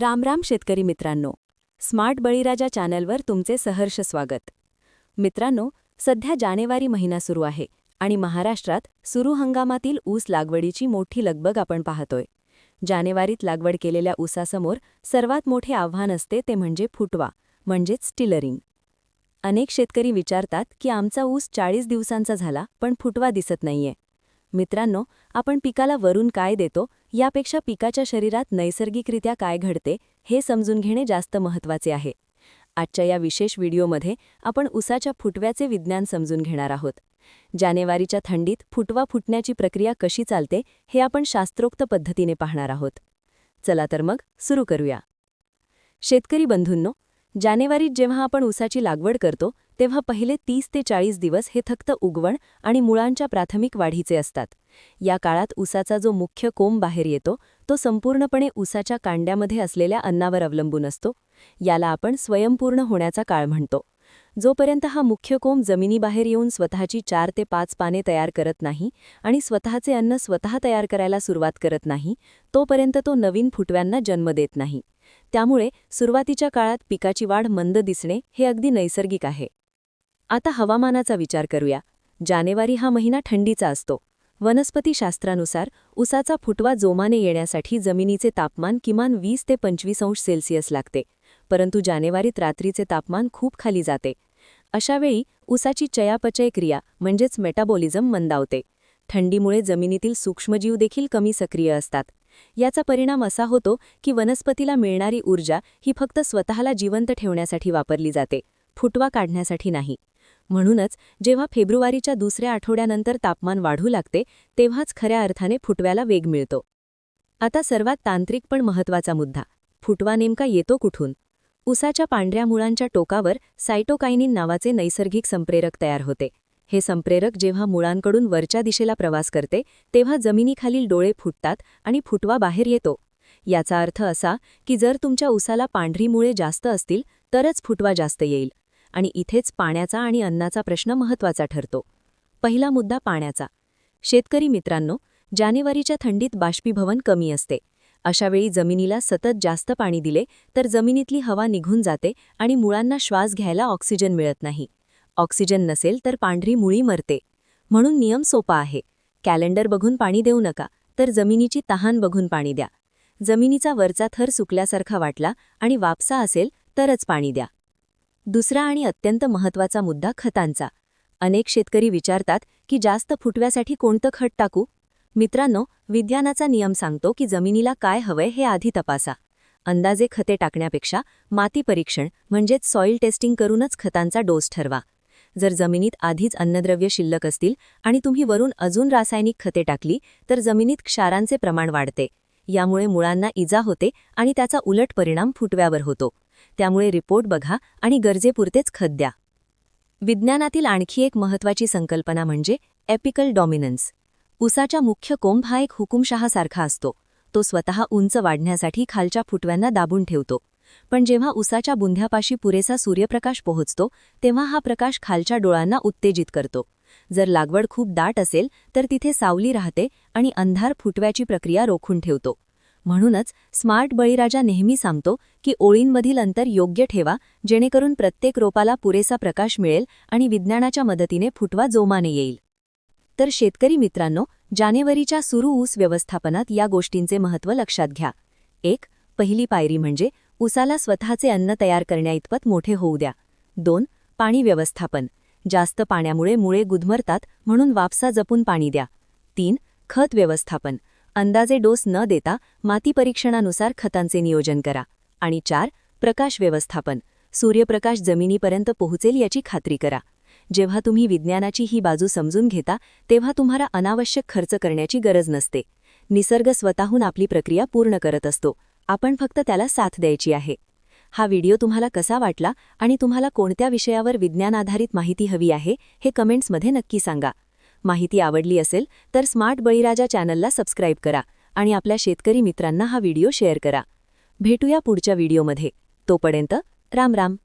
रामराम शेतकरी मित्रांनो. स्मार्ट बळीराजा चॅनलवर तुमचे सहर्ष स्वागत. मित्रांनो सध्या जानेवारी महिना सुरू आहे आणि महाराष्ट्रात सुरू हंगामातील ऊस लागवडीची मोठी लगबग आपण पाहतोय. जानेवारीत लागवड केलेल्या ऊसासमोर सर्वात मोठे आव्हान असते ते म्हणजे फुटवा म्हणजेच स्टिलरिंग अनेक शेतकरी विचारतात की आमचा ऊस चाळीस दिवसांचा झाला पण फुटवा दिसत नाहीये. मित्रांनो आपण पिकाला वरून काय देतो यापेक्षा पिकाच्या शरीरात नैसर्गिकरित्या काय घडते हे समजून घेणे जास्त महत्त्वाचे आहे. आजच्या या विशेष व्हिडिओमध्ये आपण उसाच्या फुटव्याचे विज्ञान समजून घेणार आहोत. जानेवारीच्या थंडीत फुटवा फुटण्याची प्रक्रिया कशी चालते हे आपण शास्त्रोक्त पद्धतीने पाहणार आहोत. चला तर मग सुरू करूया. शेतकरी बंधूंनो जानेवारीत जेव्हा आपण ऊसाची लागवड करतो तेव्हा पहिले तीस ते चाळीस दिवस हे फक्त उगवण आणि मुळांच्या प्राथमिक वाढीचे असतात. या काळात ऊसाचा जो मुख्य कोंब बाहेर येतो तो संपूर्णपणे ऊसाच्या कांड्यामध्ये असलेल्या अन्नावर अवलंबून असतो. याला आपण स्वयंपूर्ण होण्याचा काळ म्हणतो. जोपर्यंत हा मुख्य कोंब जमिनीबाहेर येऊन स्वतःची चार ते पाच पाने तयार करत नाही आणि स्वतःचे अन्न स्वतः तयार करायला सुरुवात करत नाही तोपर्यंत तो नवीन फुटव्यांना जन्म देत नाही. त्यामुळे सुरुवातीच्या काळात पिकाची वाढ मंद दिसणे हे अगदी नैसर्गिक आहे. आता हवामानाचा विचार करूया. जानेवारी हा महिना थंडीचा असतो. वनस्पतीशास्त्रानुसार उसाचा फुटवा जोमाने येण्यासाठी जमिनीचे तापमान किमान वीस ते पंचवीस अंश सेल्सिअस लागते परंतु जानेवारीत रात्रीचे तापमान खूप खाली जाते. अशावेळी उसाची चयापचय क्रिया म्हणजेच मेटाबॉलिझम मंदावते. थंडीमुळे जमिनीतील सूक्ष्मजीव देखील कमी सक्रिय असतात. याचा परिणाम असा होतो की वनस्पतीला मिळणारी ऊर्जा ही फक्त स्वतःला जिवंत ठेवण्यासाठी वापरली जाते फुटवा काढण्यासाठी नाही. म्हणूनच जेव्हा फेब्रुवारीच्या दुसऱ्या आठवड्यानंतर तापमान वाढू लागते तेव्हाच खऱ्या अर्थाने फुटव्याला वेग मिळतो. आता सर्वात तांत्रिक पण महत्त्वाचा मुद्दा फुटवा नेमका येतो कुठून? उसाच्या पांढऱ्या मुळांच्या टोकावर सायटोकायनिन नावाचे नैसर्गिक संप्रेरक तयार होते. हे संप्रेरक जेव्हा मुळांकडून वरच्या दिशेला प्रवास करते तेव्हा जमिनीखालील डोळे फुटतात आणि फुटवा बाहेर येतो. याचा अर्थ असा की जर तुमच्या उसाला पांढरी मुळे जास्त असतील तरच फुटवा जास्त येईल. आणि इथेच पाण्याचा आणि अन्नाचा प्रश्न महत्त्वाचा ठरतो. पहिला मुद्दा पाण्याचा. शेतकरी मित्रांनो जानेवारीच्या थंडीत बाष्पीभवन कमी असते. अशावेळी जमिनीला सतत जास्त पाणी दिले तर जमिनीतली हवा निघून जाते आणि मुळांना श्वास घ्यायला ऑक्सिजन मिळत नाही. ऑक्सिजन नसेल तर पांढरी मुळी मरते. म्हणून नियम सोपा आहे. कॅलेंडर बघून पाणी देऊ नका तर जमिनीची तहान बघून पाणी द्या. जमिनीचा वरचा थर सुकल्यासारखा वाटला आणि वापसा असेल तरच पाणी द्या. दुसरा आणि अत्यंत महत्त्वाचा मुद्दा खतांचा. अनेक शेतकरी विचारतात की जास्त फुटव्यासाठी कोणतं खत टाकू? मित्रांनो विज्ञानाचा नियम सांगतो की जमिनीला काय हवंय हे आधी तपासा. अंदाजे खते टाकण्यापेक्षा माती परीक्षण म्हणजेच सॉइल टेस्टिंग करूनच खतांचा डोस ठरवा. जर जमिनीत आधीच अन्नद्रव्य शिल्लक असतील आणि तुम्ही वरून अजून रासायनिक खते टाकली तर जमिनीत क्षारांचे प्रमाण वाढते. यामुळे मुळांना इजा होते आणि त्याचा उलट परिणाम फुटव्यावर होतो. त्यामुळे रिपोर्ट बघा आणि गरजेपुरतेच खत द्या. विज्ञानातील आणखी एक महत्त्वाची संकल्पना म्हणजे एपिकल डॉमिनन्स. उसाच्या मुख्य कोंभ हा एक हुकुमशहासारखा असतो. तो स्वतः उंच वाढण्यासाठी खालच्या फुटव्यांना दाबून ठेवतो. पण जेव्हा उसाच्या बुंध्यापाशी पुरेसा सूर्यप्रकाश पोहोचतो तेव्हा हा प्रकाश खालच्या डोळांना उत्तेजित करतो. जर लागवड खूप दाट असेल तर तिथे सावली राहते आणि अंधार फुटव्याची प्रक्रिया रोखून ठेवतो. म्हणूनच स्मार्ट बळीराजा नेहमी सांगतो की ओळींमधील अंतर योग्य ठेवा जेणेकरून प्रत्येक रोपाला पुरेसा प्रकाश मिळेल आणि विज्ञानाच्या मदतीने फुटवा जोमाने येईल. तर शेतकरी मित्रांनो जानेवारीच्या सुरू ऊस व्यवस्थापनात या गोष्टींचे महत्त्व लक्षात घ्या. एक पहिली पायरी म्हणजे उसाला स्वतःचे अन्न तयार करण्याइतपत मोठे होऊ द्या. दोन पाणी व्यवस्थापन. जास्त पाण्यामुळे मुळे गुदमरतात म्हणून वापसा जपून पाणी द्या. तीन खत व्यवस्थापन. अंदाजे डोस न देता माती परीक्षणानुसार खतांचे नियोजन करा. आणि चार प्रकाश व्यवस्थापन. सूर्यप्रकाश जमिनीपर्यंत पोहोचेल याची खात्री करा. जेव्हा तुम्ही विज्ञानाची ही बाजू समजून घेता तेव्हा तुम्हाला अनावश्यक खर्च करण्याची गरज नसते. निसर्ग स्वतःहून आपली प्रक्रिया पूर्ण करत असतो. आपण फक्त त्याला साथ द्यायची आहे. हा व्हिडिओ तुम्हाला कसा वाटला आणि तुम्हाला कोणत्या विषयावर विज्ञान आधारित माहिती हवी आहे हे कमेंट्समध्ये नक्की सांगा. माहिती आवडली असेल तर स्मार्ट बळीराजा चॅनलला सबस्क्राईब करा आणि आपल्या शेतकरी मित्रांना हा व्हिडिओ शेअर करा. भेटूया पुढच्या व्हिडिओमध्ये. तोपर्यंत राम राम.